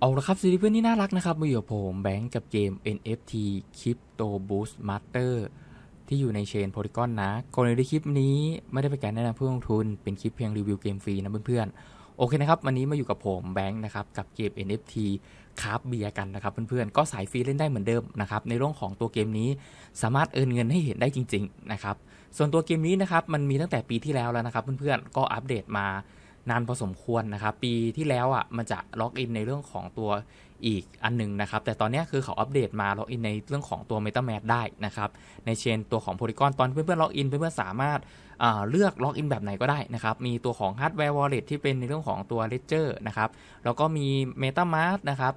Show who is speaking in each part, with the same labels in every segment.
Speaker 1: เอาละครับสวัสดีเพื่อนที่น่ารักนะครับมาอยู่กับผมแบงก์กับเกม NFT Crypto Boost Master ที่อยู่ในเชน Polygon นะก่อนอื่นในคลิปนี้ไม่ได้เป็นการแนะนำผู้ลงทุน เป็นคลิปเพียงรีวิวเกมฟรีนะเพื่อนๆ โอเคนะครับ วันนี้มาอยู่กับผมแบงก์นะครับ กับเกม NFT คราฟเบียกันนะครับเพื่อนๆ ก็สายฟรีเล่นได้เหมือนเดิมนะครับ ในเรื่องของตัวเกมนี้สามารถเอินเงินให้เห็นได้จริง ๆ นะครับ ส่วนตัวเกมนี้นะครับมันมีตั้งแต่ปีที่แล้วแล้วนะครับเพื่อนๆ ก็อัปเดตมา นานพอสมควรนะครับ ปีที่แล้วอะมันจะล็อกอินในเรื่องของตัวอีกอันหนึงนะครับ แต่ตอนนี้คือเขาอัปเดตมาล็อกอินในเรื่องของตัว MetaMask ได้นะครับ ในเชนตัวของ Polygon ตอนเพื่อนๆล็อกอินเพื่อนๆสามารถเลือกล็อกอินแบบไหนก็ได้นะครับ มีตัวของ Hardware Wallet ที่เป็นในเรื่องของตัว Ledger นะครับ แล้วก็มี MetaMask นะครับ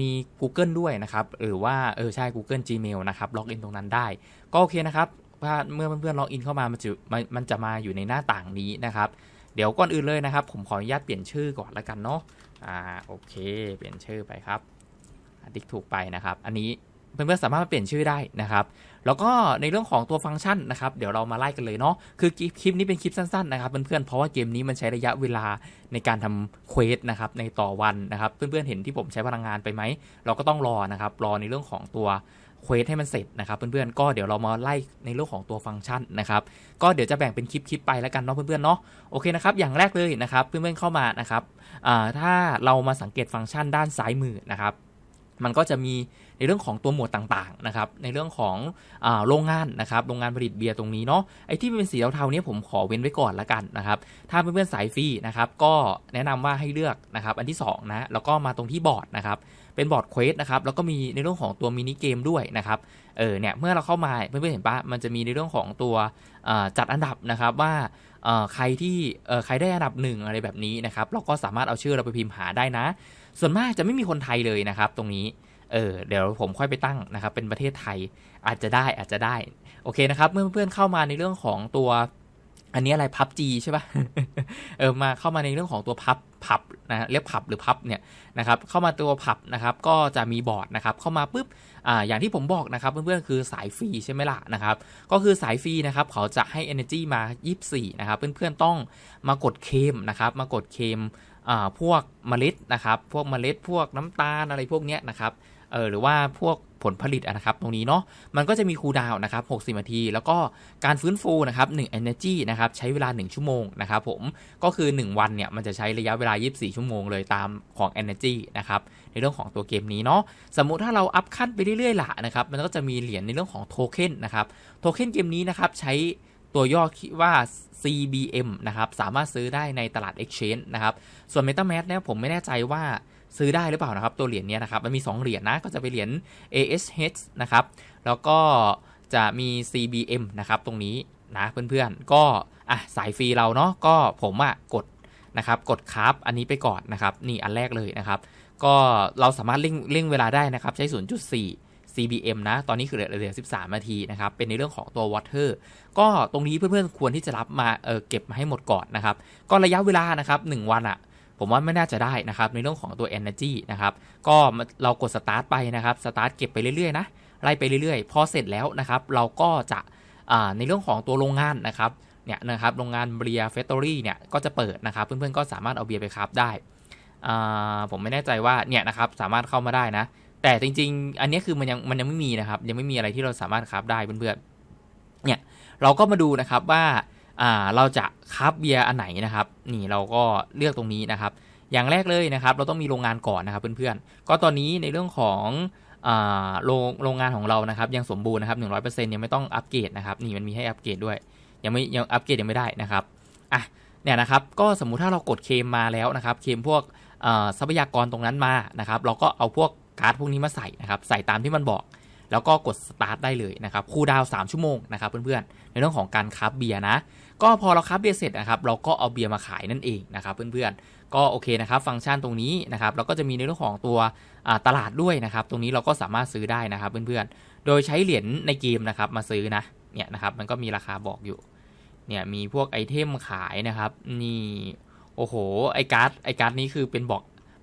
Speaker 1: มี Google ด้วยนะครับ หรือว่าเออใช่ Google Gmail นะครับล็อกอินตรงนั้นได้ ก็โอเคนะครับถ้าเมื่อเพื่อนๆล็อกอินเข้ามามันจะมันมันจะมาอยู่ในหน้าต่างนี้นะครับ เดี๋ยวก่อนอื่นเลยนะครับ ผมขออนุญาตเปลี่ยนชื่อก่อนแล้วกันเนาะอ่าโอเค เปลี่ยนชื่อไปครับอ่าติ๊กถูกไปนะครับ อันนี้เพื่อนๆสามารถเปลี่ยนชื่อได้นะครับ แล้วก็ในเรื่องของตัวฟังก์ชันนะครับ เดี๋ยวเรามาไล่กันเลยเนาะ คือคลิปนี้เป็นคลิปสั้นๆนะครับเพื่อนๆ เพราะว่าเกมนี้มันใช้ระยะเวลาในการทำเควสนะครับในต่อวันนะครับ เพื่อนๆ เห็นที่ผมใช้พลังงานไปไหม เราก็ต้องรอนะครับ รอในเรื่องของตัว เควสให้มันเสร็จนะครับเพื่อนๆก็เดี๋ยวเรามาไล่ในเรื่องของตัวฟังก์ชันนะครับก็เดี๋ยวจะแบ่งเป็นคลิปๆไปแล้วกันเนาะเพื่อนๆเนาะโอเคนะครับอย่างแรกเลยนะครับเพื่อนๆเข้ามานะครับถ้าเรามาสังเกตฟังก์ชันด้านซ้ายมือนะครับมันก็จะมี ในเรื่องของตัวหมวดต่างๆนะครับในเรื่องของอโรงงานนะครับโรงงานผลิตเบียร์ตรงนี้เนาะไอ้ที่เป็นสีเทาๆนี้ผมขอเว้นไว้ก่อนละกันนะครับถ้าเพื่อนๆสายฟรีนะครับก็แนะนำว่าให้เลือกนะครับอันที่สองนะแล้วก็มาตรงที่บอร์ดนะครับเป็นบอร์ดเควสนะครับแล้วก็มีในเรื่องของตัวมินิเกมด้วยนะครับเออเนี่ยเมื่อเราเข้ามาเพื่อนๆเห็นปะมันจะมีในเรื่องของตัวจัดอันดับนะครับว่าใครที่ใครได้อันดับหนึ่งอะไรแบบนี้นะครับเราก็สามารถเอาชื่อเราไปพิมพ์หาได้นะ ส่วนมากจะไม่มีคนไทยเลยนะครับ ตรงนี้ เออเดี๋ยวผมค่อยไปตั้งนะครับเป็นประเทศไทยอาจจะได้อาจจะได้ โอเคนะครับ เมื่อเพื่อนเข้ามาในเรื่องของตัวอันนี้อะไรพับจีใช่ปะเออมาเข้ามาในเรื่องของตัวพับพับนะเรียกพับหรือพับเนี่ยนะครับเข้ามาตัวพับนะครับก็จะมีบอร์ดนะครับเข้ามาปุ๊บอ่าอย่างที่ผมบอกนะครับเพื่อนๆคือสายฟรีใช่ไหมล่ะนะครับก็คือสายฟรีนะครับเขาจะให้ energy มา 24นะครับเพื่อนๆต้องมากดเคมนะครับมากดเคมอ่าพวกเมล็ดนะครับพวกเมล็ดพวกน้ำตาลอะไรพวกเนี้ยนะครับ เออหรือว่าพวกผลผลิตนะครับตรงนี้เนาะมันก็จะมีคูลดาวน์นะครับ 60 นาที แล้วก็การฟื้นฟูนะครับ1 energy นะครับใช้เวลา 1 ชั่วโมงนะครับผมก็คือ 1 วันเนี่ยมันจะใช้ระยะเวลา 24 ชั่วโมงเลยตามของ energy นะครับในเรื่องของตัวเกมนี้เนาะสมมุติถ้าเราอัพขั้นไปเรื่อยๆล่ะนะครับมันก็จะมีเหรียญในเรื่องของโทเค็นนะครับโทเค็นเกมนี้นะครับใช้ตัวย่อคิดว่า CBM นะครับสามารถซื้อได้ในตลาด Exchange นะครับส่วน MetaMask เนี่ยผมไม่แน่ใจว่า ซื้อได้หรือเปล่านะครับตัวเหรียญเนี้ยนะครับมันมี 2 เหรียญนะก็จะเป็นเหรียญ ASH นะครับแล้วก็จะมี CBM นะครับตรงนี้นะเพื่อนๆ ก็อะสายฟรีเราเนาะก็ผมอะกดนะครับกดครับอันนี้ไปก่อนนะครับนี่อันแรกเลยนะครับก็เราสามารถเร่งเร่งเวลาได้นะครับใช้ 0.4 CBM นะ ตอนนี้คือเหลือเหลือ 13 นาทีนะครับ เป็นในเรื่องของตัว water ก็ตรงนี้เพื่อนๆ ควรที่จะรับมา เออเก็บมาให้หมดก่อนนะครับ ก็ระยะเวลานะครับ 1 วันอะ ผมว่าไม่น่าจะได้นะครับในเรื่องของตัว energy นะครับก็เรากด start ไปนะครับ start เก็บไปเรื่อยๆนะไล่ไปเรื่อยๆ พอเสร็จแล้วนะครับเราก็จะในเรื่องของตัวโรงงานนะครับเนี่ยนะครับโรงงานเบียร์เฟสตอรี่เนี่ยก็จะเปิดนะครับ เพื่อนๆก็สามารถเอาเบียร์ไปคราฟได้ผมไม่แน่ใจว่าเนี่ยนะครับสามารถเข้ามาได้นะ แต่จริงๆ อันนี้คือมันยังมันยังไม่มีนะครับ ยังไม่มีอะไรที่เราสามารถคราฟได้เพื่อนๆเนี่ยเราก็มาดูนะครับว่า เราจะคราฟเบียร์อันไหนนะครับ นี่เราก็เลือกตรงนี้นะครับ อย่างแรกเลยนะครับ เราต้องมีโรงงานก่อนนะครับเพื่อนๆ ก็ตอนนี้ในเรื่องของโรงโรงงานของเรานะครับ ยังสมบูรณ์นะครับ100%ยังไม่ต้องอัปเกรดนะครับ นี่มันมีให้อัปเกรดด้วย ยังไม่ยังอัปเกรดยังไม่ได้นะครับอะเนี่ยนะครับก็สมมุติถ้าเรากดเคมมาแล้วนะครับ เคมพวกทรัพยากรตรงนั้นมานะครับ เราก็เอาพวกการ์ดพวกนี้มาใส่นะครับ ใส่ตามที่มันบอกแล้วก็กดสตาร์ทได้เลยนะครับ คูดาวน์3ชั่วโมงนะครับเพื่อนๆ ในเรื่องของการคราฟเบียร์นะ ก็พอเราคราเบียร์เสร็จนะครับเราก็เอาเบียร์มาขายนั่นเองนะครับเพื่อนๆก็โอเคนะครับฟังก์ชันตรงนี้นะครับเราก็จะมีในเรื่องของตัวตลาดด้วยนะครับตรงนี้เราก็สามารถซื้อได้นะครับเพื่อนๆโดยใช้เหรียญในเกมนะครับมาซื้อนะเนี่ยนะครับมันก็มีราคาบอกอยู่เนี่ยมีพวกไอเทมขายนะครับนี่โอ้โหไอการ์ดไอการ์ดนี้คือเป็นบอก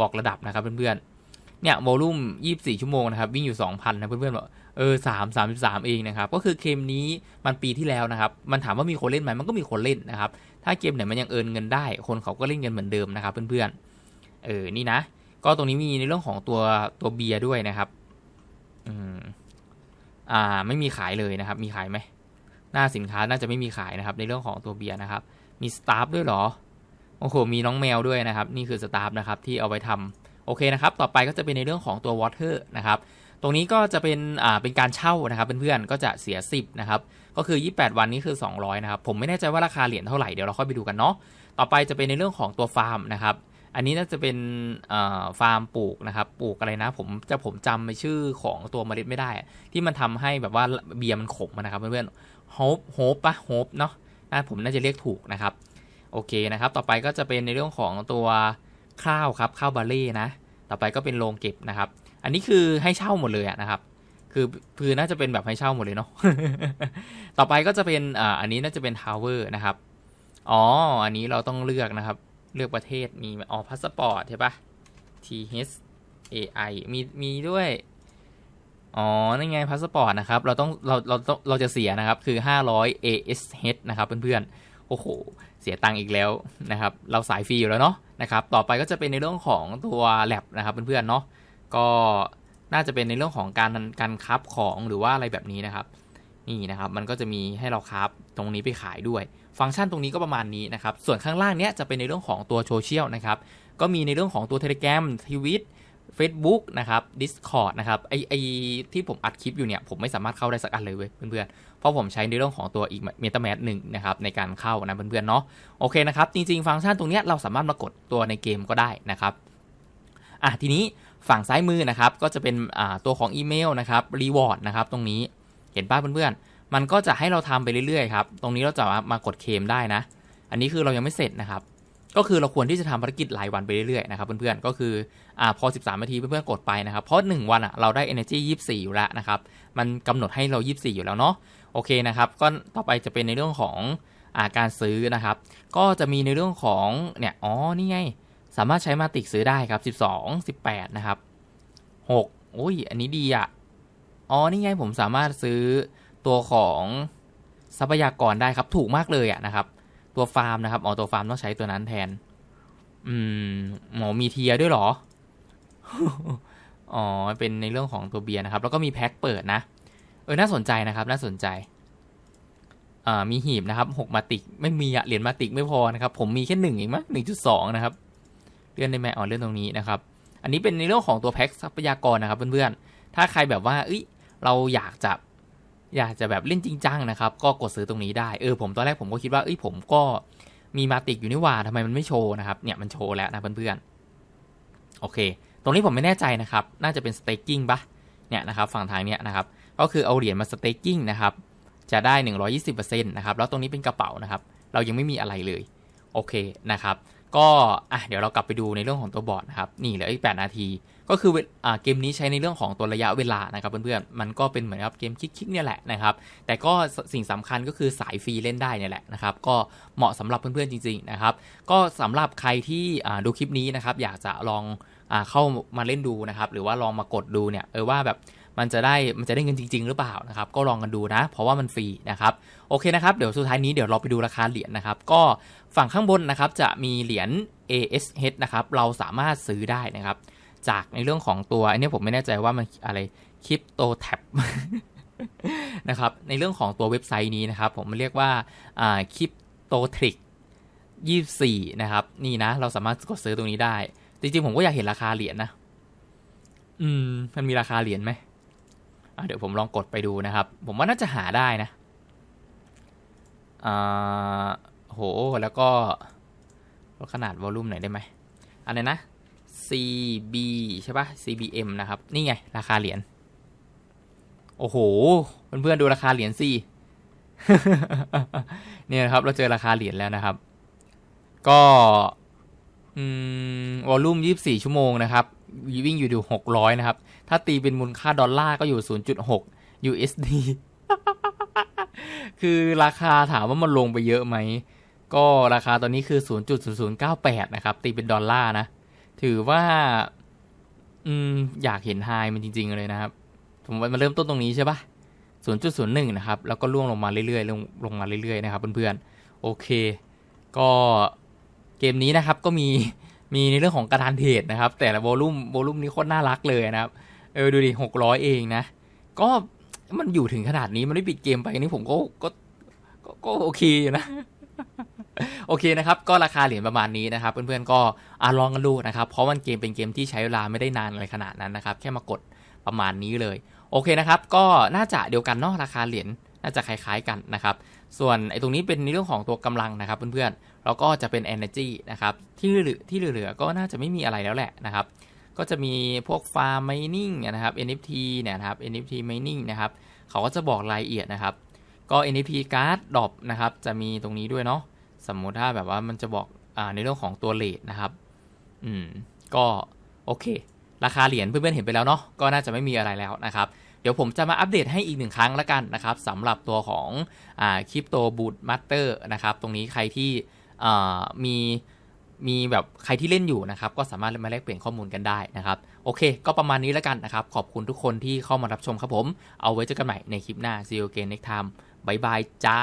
Speaker 1: บอกระดับนะครับเพื่อนๆเนี่ยวอลลุ่ม24 ชั่วโมงนะครับวิ่งอยู่ 2,000นะเพื่อนๆบอก เออ3 33เองนะครับ ก็คือเกมนี้มันปีที่แล้วนะครับ มันถามว่ามีคนเล่นไหมมันก็มีคนเล่นนะครับ ถ้าเกมไหนมันยังเอินเงินได้ คนเขาก็เล่นกันเหมือนเดิมนะครับเพื่อนๆ เออ นี่นะ ก็ตรงนี้มีในเรื่องของตัวตัวเบียร์ด้วยนะครับ อืม อ่า ไม่มีขายเลยนะครับ มีขายไหม หน้าสินค้าน่าจะไม่มีขายนะครับ ในเรื่องของตัวเบียร์นะครับ มีสตาฟด้วยเหรอ โอ้โห มีน้องแมวด้วยนะครับ นี่คือสตาฟนะครับที่เอาไว้ทำโอเคนะครับ ต่อไปก็จะเป็นในเรื่องของตัววอเตอร์นะครับ ตรงนี้ก็จะเป็นอ่าเป็นการเช่านะครับเพื่อนๆก็จะเสีย 10นะครับก็คือ 28 วันนี้คือ 200นะครับผมไม่แน่ใจว่าราคาเหรียญเท่าไหร่เดี๋ยวเราค่อยไปดูกันเนาะต่อไปจะเป็นในเรื่องของตัวฟาร์มนะครับอันนี้น่าจะเป็นฟาร์มปลูกนะครับปลูกอะไรนะผมจะผมจำไปชื่อของตัวเมล็ดไม่ได้ ที่มันทำให้แบบว่าเบียร์มันขมนะครับเพื่อนๆโฮปโฮปปะโฮปเนาะนะผมน่าจะเรียกถูกนะครับโอเคนะครับต่อไปก็จะเป็นในเรื่องของตัวข้าวครับข้าวบาเล่นะต่อไปก็เป็นโรงเก็บนะครับ อันนี้คือให้เช่าหมดเลยนะครับ คือคือน่าจะเป็นแบบให้เช่าหมดเลยเนาะ ต่อไปก็จะเป็นอ่าอันนี้น่าจะเป็นทาวเวอร์นะครับ อ๋อ อันนี้เราต้องเลือกนะครับ เลือกประเทศ มี อ๋อ พาสปอร์ตใช่ปะ T H A I มี มีด้วย อ๋อ นั่นไง พาสปอร์ตนะครับ เราต้อง เรา เราต้อง เราจะเสียนะครับ คือ 500 ASH นะครับ เพื่อนๆ โอ้โห เสียตังค์อีกแล้วนะครับ เราสายฟรีอยู่แล้วเนาะ นะครับ ต่อไปก็จะเป็นในเรื่องของตัวแ a บนะครับ เพื่อนๆ เนาะ ก็น่าจะเป็นในเรื่องของการการคับของหรือว่าอะไรแบบนี้นะครับ นี่นะครับมันก็จะมีให้เราคับตรงนี้ไปขายด้วย ฟังก์ชันตรงนี้ก็ประมาณนี้นะครับ ส่วนข้างล่างเนี้ยจะเป็นในเรื่องของตัวโซเชียลนะครับ ก็มีในเรื่องของตัว Telegram ทวิต Facebook นะครับ Discord นะครับไอไอที่ผมอัดคลิปอยู่เนี่ย ผมไม่สามารถเข้าได้สักอันเลยเว้ยเพื่อนๆ เพราะผมใช้ในเรื่องของตัวอีก MetaMask หนึ่งนะครับ ในการเข้านะเพื่อนๆเนาะโอเคนะครับ จริงๆ ฟังก์ชันตรงเนี้ยเราสามารถมากดตัวในเกมก็ได้นะครับ อะทีนี้ ฝั่งซ้ายมือนะครับ ก็จะเป็นตัวของอีเมลนะครับรีวอร์ดนะครับตรงนี้เห็นป้าเพื่อนๆ มันก็จะให้เราทำไปเรื่อยๆครับ ตรงนี้เราจะมากดเคมได้นะ อันนี้คือเรายังไม่เสร็จนะครับ ก็คือเราควรที่จะทำภารกิจรายวันไปเรื่อยๆนะครับเพื่อนๆ ก็คืออพอ 13 นาทีเพื่อนๆ กดไปนะครับ เพราะ 1 วันอะเราได้ energy 24 อยู่แล้วนะครับ มันกำหนดให้เรา 24 อยู่แล้วเนาะ โอเคนะครับ ก็ต่อไปจะเป็นในเรื่องของอาการซื้อนะครับ ก็จะมีในเรื่องของเนี่ย อ๋อ นี่ไง สามารถใช้มาติกซื้อได้ครับ 12 18 นะครับ 6 อุ้ย อันนี้ดีอะ อ๋อ นี่ไงผมสามารถซื้อตัวของทรัพยากรได้ครับ ถูกมากเลยอะนะครับ ตัวฟาร์มนะครับ อ๋อ ตัวฟาร์มต้องใช้ตัวนั้นแทน อืมหมอมีเทียร์ด้วยเหรอ อ๋อ เป็นในเรื่องของตัวเบียร์นะครับ แล้วก็มีแพ็คเปิดนะ เออ น่าสนใจนะครับ น่าสนใจอ่ามีหีบนะครับหกมาติก ไม่มีอะเหรียญมาติกไม่พอนะครับ ผมมีแค่หนึ่งเองมั้งหนึ่งจุดสองนะครับ เลื่อนได้ไหมอ๋อเลื่อนตรงนี้นะครับ อันนี้เป็นในเรื่องของตัวแพ็คทรัพยากรนะครับเพื่อนๆ ถ้าใครแบบว่าเอ้ยเราอยากจะอยากจะแบบเล่นจริงจังนะครับ ก็กดซื้อตรงนี้ได้ เออผมตอนแรกผมก็คิดว่าเอ้ยผมก็มีมาติกอยู่นี่ว่าทำไมมันไม่โชว์นะครับ เนี่ยมันโชว์แล้วนะเพื่อนๆ โอเค ตรงนี้ผมไม่แน่ใจนะครับ น่าจะเป็นสเต็กกิ้งปะเนี่ยนะครับฝั่งทางเนี้ยนะครับ ก็คือเอาเหรียญมาสเต็กกิ้งนะครับ จะได้ 120%นะครับ แล้วตรงนี้เป็นกระเป๋านะครับ เรายังไม่มีอะไรเลย โอเคนะครับ ก็อะเดี๋ยวเรากลับไปดูในเรื่องของตัวบอร์ดนะครับนี่เหลืออีก 8 นาที ก็คือเวอ่าเกมนี้ใช้ในเรื่องของตัวระยะเวลานะครับเพื่อนๆมันก็เป็นเหมือนกับเกมคลิกๆเนี่ยแหละนะครับแต่ก็สิ่งสำคัญก็คือสายฟรีเล่นได้เนี่ยแหละนะครับก็เหมาะสำหรับเพื่อนๆจริงๆนะครับก็สำหรับใครที่อ่าดูคลิปนี้นะครับอยากจะลองอ่าเข้ามาเล่นดูนะครับหรือว่าลองมากดดูเนี่ยเออว่าแบบ มันจะได้มันจะได้เงินจริง ๆ หรือเปล่านะครับ ก็ลองกันดูนะ เพราะว่ามันฟรีนะครับโอเคนะครับเดี๋ยวสุดท้ายนี้เดี๋ยวเราไปดูราคาเหรียญนะครับ ก็ฝั่งข้างบนนะครับจะมีเหรียญ ASH นะครับเราสามารถซื้อได้นะครับ จากในเรื่องของตัวอันนี้ผมไม่แน่ใจว่ามันอะไรคริปโตแท็บนะครับในเรื่องของตัวเว็บไซต์นี้นะครับ ผมเรียกว่าคริปโตทริก24 นะครับ นี่นะ เราสามารถกดซื้อตรงนี้ได้ จริงๆ ผมก็อยากเห็นราคาเหรียญนะอืม มันมีราคาเหรียญไหม เดี๋ยวผมลองกดไปดูนะครับ ผมว่าน่าจะหาได้นะอ่าโห แล้วก็ลดขนาดวอลลุ่มหน่อยได้ไหมอันนี้นะ CB ใช่ปะ CBM นะครับ นี่ไง ราคาเหรียญ โอ้โห เพื่อนๆดูราคาเหรียญสิเนี่ยครับ เราเจอราคาเหรียญแล้วนะครับ ก็วอลลุ่ม 24 ชั่วโมงนะครับ วิ่งอยู่อยู่600 นะครับ ถ้าตีเป็นมูลค่าดอลลาร์ก็อยู่ 0.6 USD คือราคาถามว่ามันลงไปเยอะไหม ก็ราคาตอนนี้คือ 0.0098 นะครับ ตีเป็นดอลลาร์นะ ถือว่าอืมอยากเห็นไฮมันจริง ๆ เลยนะครับผมว่ามันเริ่มต้นตรงนี้ใช่ปะ0.01 นะครับ แล้วก็ล่วงลงมาเรื่อยๆ ลงลงมาเรื่อยๆ นะครับเพื่อนๆ โอเค ก็เกมนี้นะครับก็มีมีในเรื่องของกระดานเทรดนะครับ แต่ละโวลุ่มโวลุ่มนี้โคตรน่ารักเลยนะครับ เออดูดิหกร้อยเองนะ ก็มันอยู่ถึงขนาดนี้มันไม่ปิดเกมไปนี่ผมก็ก็ก็ก็โอเคอยู่นะโอเคนะครับ ก็ราคาเหรียญประมาณนี้นะครับ เพื่อนๆก็อะลองกันดูนะครับ เพราะมันเกมเป็นเกมที่ใช้เวลาไม่ได้นานอะไรขนาดนั้นนะครับ แค่มากดประมาณนี้เลย โอเคนะครับ ก็น่าจะเดียวกันเนาะราคาเหรียญน่าจะคล้ายๆกันนะครับ ส่วนไอ้ตรงนี้เป็นในเรื่องของตัวกำลังนะครับเพื่อนๆแล้วก็จะเป็น energy นะครับที่เหลือที่เหลือก็น่าจะไม่มีอะไรแล้วแหละนะครับ ก็จะมีพวก farm mining นะครับ NFT เนี่ยนะครับ NFT mining นะครับ เขาก็จะบอกรายละเอียดนะครับ ก็ NFT card ดอปนะครับ จะมีตรงนี้ด้วยเนาะ สมมุติถ้าแบบว่ามันจะบอกอในเรื่องของตัวเลทนะครับ อืม ก็โอเค ราคาเหรียญเพื่อนๆเห็นไปแล้วเนาะ ก็น่าจะไม่มีอะไรแล้วนะครับ เดี๋ยวผมจะมาอัปเดตให้อีกหนึ่งครั้งละกันนะครับสำหรับตัวของอ่าคริปโตบูตมาสเตอร์นะครับ ตรงนี้ใครที่มี มีแบบใครที่เล่นอยู่นะครับก็สามารถมาแลกเปลี่ยนข้อมูลกันได้นะครับ โอเค ก็ประมาณนี้แล้วกันนะครับ ขอบคุณทุกคนที่เข้ามารับชมครับผม เอาไว้เจอกันใหม่ในคลิปหน้า See you again next time บายบายจ้า